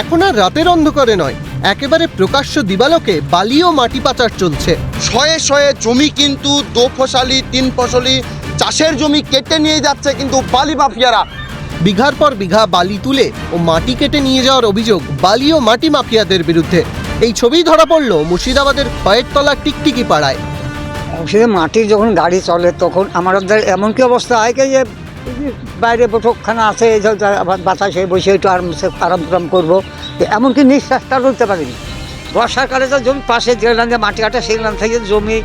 এখন আর রাতের অন্ধকারে নয় একেবারে প্রকাশ্য দিবালোকে বালি ও মাটি পাচার চলছে। শয়ে শয়ে জমি কিন্তু দো ফসলি তিন ফসলি চাষের জমি কেটে নিয়ে যাচ্ছে কিন্তু বালি মাফিয়ারা। বিঘার পর বিঘা বালি তুলে ও মাটি কেটে নিয়ে যাওয়ার অভিযোগ বালি ও মাটি মাফিয়াদের বিরুদ্ধে। এই ছবি ধরা পড়ল মুর্শিদাবাদের কয়েকতলা টিকটিকি পাড়ায়। সে মাটির যখন গাড়ি চলে তখন আমাদের এমন কি অবস্থা? হয় যে বাইরে বৈঠকখানা আছে, এই বাতাসে বসে একটু আরাম আরাম টারাম করব। এমনকি নিঃশ্বাসটা তুলতে পারিনি। বর্ষাকালে তো জমি পাশে যেগুলো যে মাটি কাটা সেগুলো থেকে জমি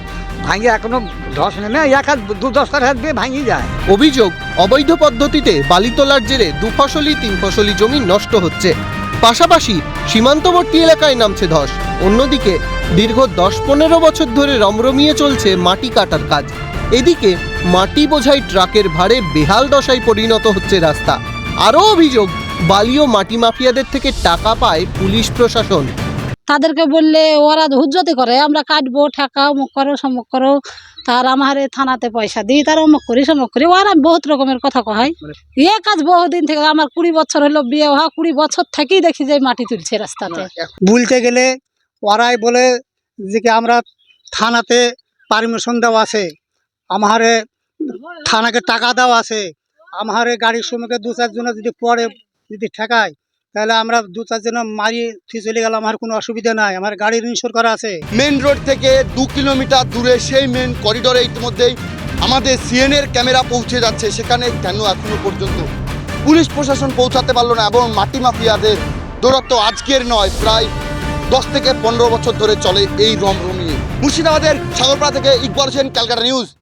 ভাঙে এখনও ধস নেমে এক হাত, দু দশ হাত দিয়ে ভাঙি যায়। অভিযোগ, অবৈধ পদ্ধতিতে বালি তোলার জেরে দু ফসলি, তিন ফসলি জমি নষ্ট হচ্ছে। পাশাপাশি সীমান্তবর্তী এলাকায় নামছে ধস। অন্যদিকে দীর্ঘ দশ পনেরো বছর ধরে রমরমিয়ে চলছে মাটি কাটার কাজ। এদিকে মাটি বোঝাই ট্রাকের ভারে বেহাল দশায় পরিণত হচ্ছে রাস্তা। আরও অভিযোগ বালি ও মাটি মাফিয়াদের থেকে টাকা পায় পুলিশ প্রশাসন। তাদেরকে বললে ওরা হুজ্জতি করে আমরা কাটবো ঠেকা অমুক করো সমুক করো তার আমার থানাতে পয়সা দিই তার অমুক করি সমুক করি। ওরা বহুত রকমের কথা কহাই এ কাজ বহুদিন থেকে আমার কুড়ি বছর হলো বিয়ে হওয়া কুড়ি বছর থেকেই দেখি যে মাটি তুলছে রাস্তাতে। বলতে গেলে ওরাই বলে যে কি আমরা থানাতে পারমিশন দেওয়া আছে আমারে থানাকে টাকা দেওয়া আছে। আমারে গাড়ির সময়কে দু চারজনে যদি পরে যদি ঠেকায়, তাহলে আমরা দু চারজন মারি, থুয়ে চলে গেলাম, আমার কোনো অসুবিধা নাই। আমার গাড়ির ইনশোর করা আছে। মেন রোড থেকে দু কিলোমিটার দূরে সেই মেন করিডোরে ইতিমধ্যেই আমাদের সিএনএর ক্যামেরা পৌঁছে যাচ্ছে। সেখানে কেন এখনও পর্যন্ত পুলিশ প্রশাসন পৌঁছাতে পারল না এবং মাটি মাফিয়াদের দৌরত্ব আজকের নয়, প্রায় দশ থেকে পনেরো বছর ধরে চলে এই রমরমিয়ে। মুর্শিদাবাদের সাগরপাড়া থেকে ইকবাল হোসেন, ক্যালকাটা নিউজ।